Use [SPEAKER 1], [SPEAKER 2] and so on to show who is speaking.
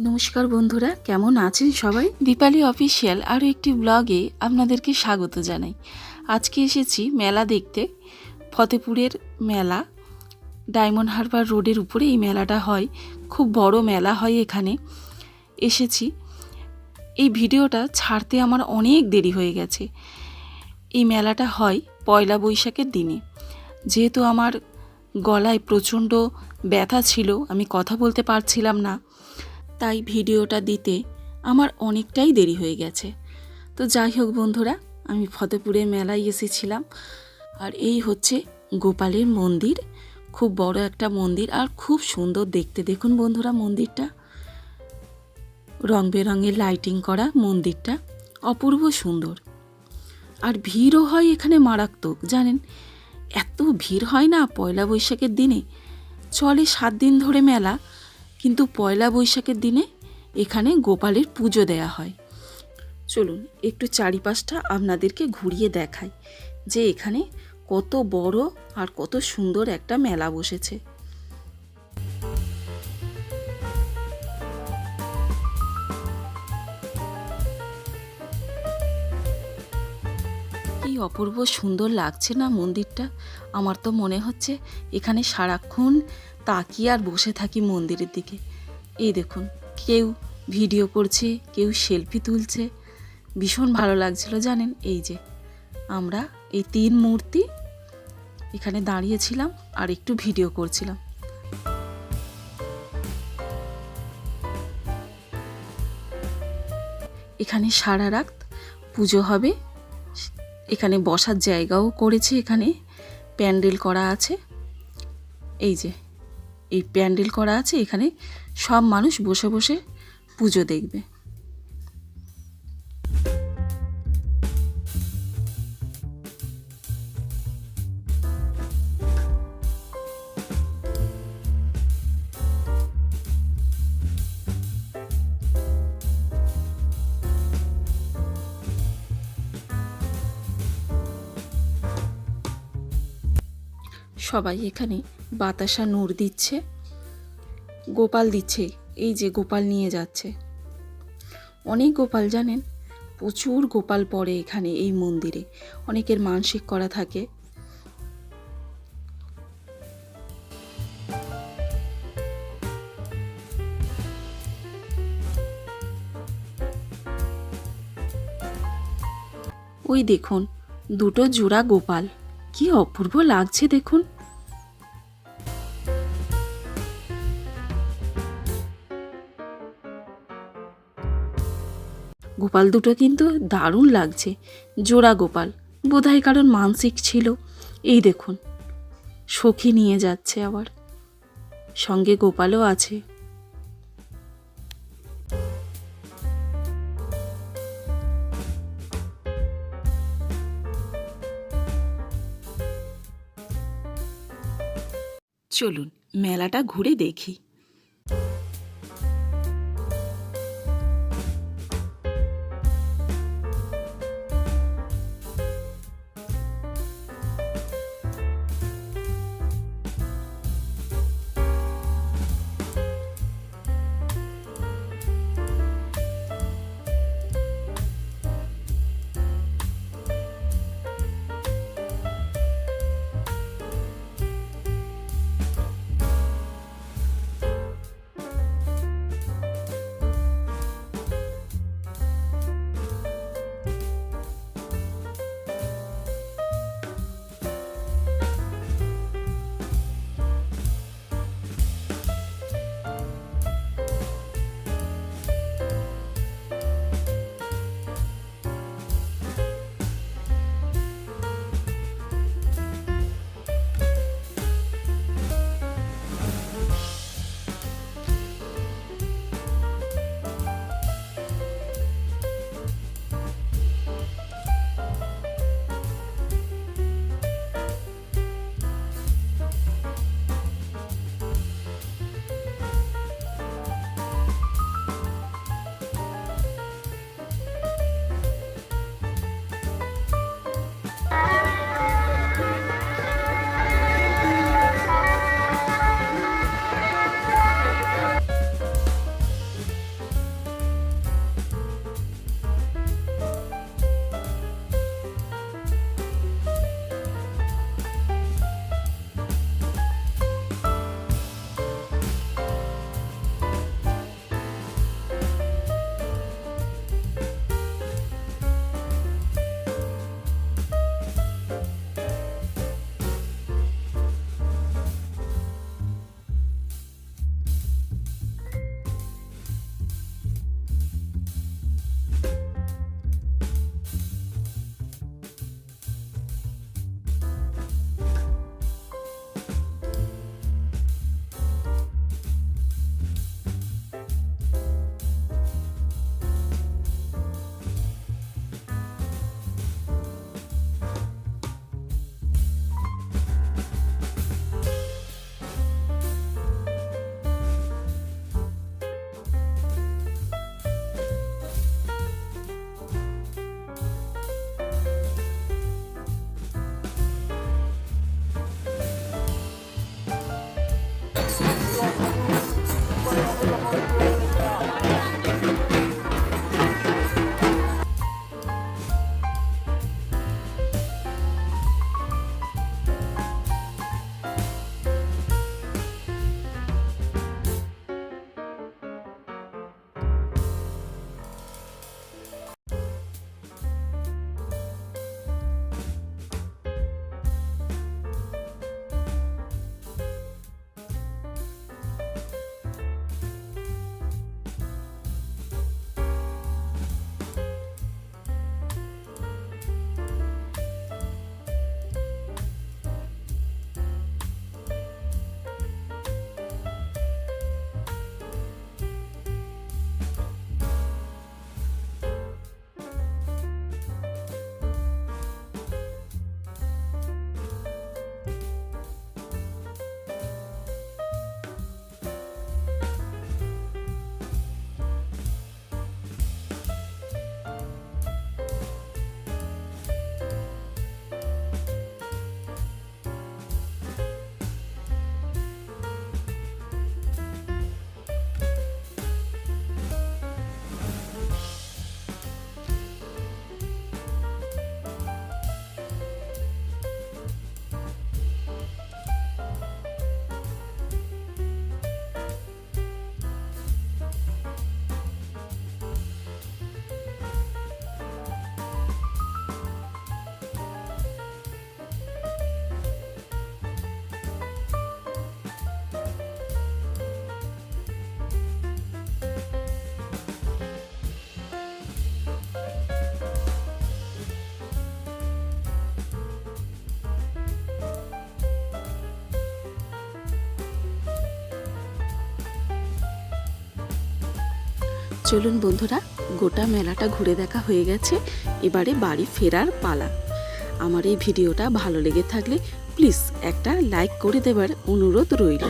[SPEAKER 1] নমস্কার বন্ধুরা, কেমন আছেন সবাই? দীপালি অফিসিয়াল আরও একটি ব্লগে আপনাদেরকে স্বাগত জানাই। আজকে এসেছি মেলা দেখতে, ফতেপুরের মেলা। ডায়মন্ড হারবার রোডের উপরে এই মেলাটা হয়, খুব বড় মেলা হয় এখানে। এসেছি। এই ভিডিওটা ছাড়তে আমার অনেক দেরি হয়ে গেছে। এই মেলাটা হয় পয়লা বৈশাখের দিনে। যেহেতু আমার গলায় প্রচণ্ড ব্যথা ছিল, আমি কথা বলতে পারছিলাম না। তাই ভিডিওটা দিতে আমার অনেকটাই দেরি হয়ে গেছে। তো যাই হোক বন্ধুরা, আমি ফতেপুরে মেলায় এসেছিলাম। আর এই হচ্ছে গোপালের মন্দির। খুব বড় একটা মন্দির আর খুব সুন্দর দেখতে। দেখুন বন্ধুরা মন্দিরটা। রং বেরঙের লাইটিং করা মন্দিরটা অপূর্ব সুন্দর। আর ভিড়ও হয় এখানে মারাত্মক, জানেন? এত ভিড় হয় না পয়লা বৈশাখের দিনে? চলে সাত দিন ধরে মেলা। কিন্তু পয়লা বৈশাখের দিনে এখানে গোপালের পুজো দেয়া হয়। চলুন, একটু চারিপাশটা আপনাদেরকে ঘুরিয়ে দেখাই যে এখানে কত বড় আর কত সুন্দর একটা মেলা বসেছে। কি অপূর্ব সুন্দর লাগছে না মন্দিরটা? আমার তো মনে হচ্ছে এখানে সারাক্ষণ তাকিয়ে আর বসে থাকি মন্দিরের দিকে। এই দেখুন, কেউ ভিডিও করছে, কেউ সেলফি তুলছে। ভীষণ ভালো লাগছিল, জানেন? এই যে, আমরা এই তিন মূর্তি এখানে দাঁড়িয়েছিলাম আর একটু ভিডিও করছিলাম। এখানে সারা রাত পুজো হবে। এখানে বসার জায়গাও করেছে এখানে। প্যান্ডেল করা আছে। এই যে এই প্যান্ডেল করা আছে এখানে সব মানুষ বসে বসে পুজো দেখবে। সবাই এখানে বাতাসা নূর দিচ্ছে। গোপাল দিচ্ছে, এই যে গোপাল নিয়ে যাচ্ছে। অনেক গোপাল জানেন, প্রচুর গোপাল পড়ে এখানে এই মন্দিরে। অনেকের মানসিক করা থাকে। ওই দেখুন, দুটো জোড়া গোপাল। কি অপূর্ব লাগছে দেখুন। গোপাল দুটো কিন্তু দারুণ লাগছে। জোড়া গোপাল, বোধহয় কারণ মানসিক ছিল। এই দেখুন, সখী নিয়ে যাচ্ছে আবার। সঙ্গে গোপালও আছে। চলুন মেলাটা ঘুরে দেখি। চলুন বন্ধুরা, গোটা মেলাটা ঘুরে দেখা হয়ে গেছে। এবারে বাড়ি ফেরার পালা। আমার এই ভিডিওটা ভালো লেগে থাকলে প্লিজ একটা লাইক করে দেবার অনুরোধ রইল।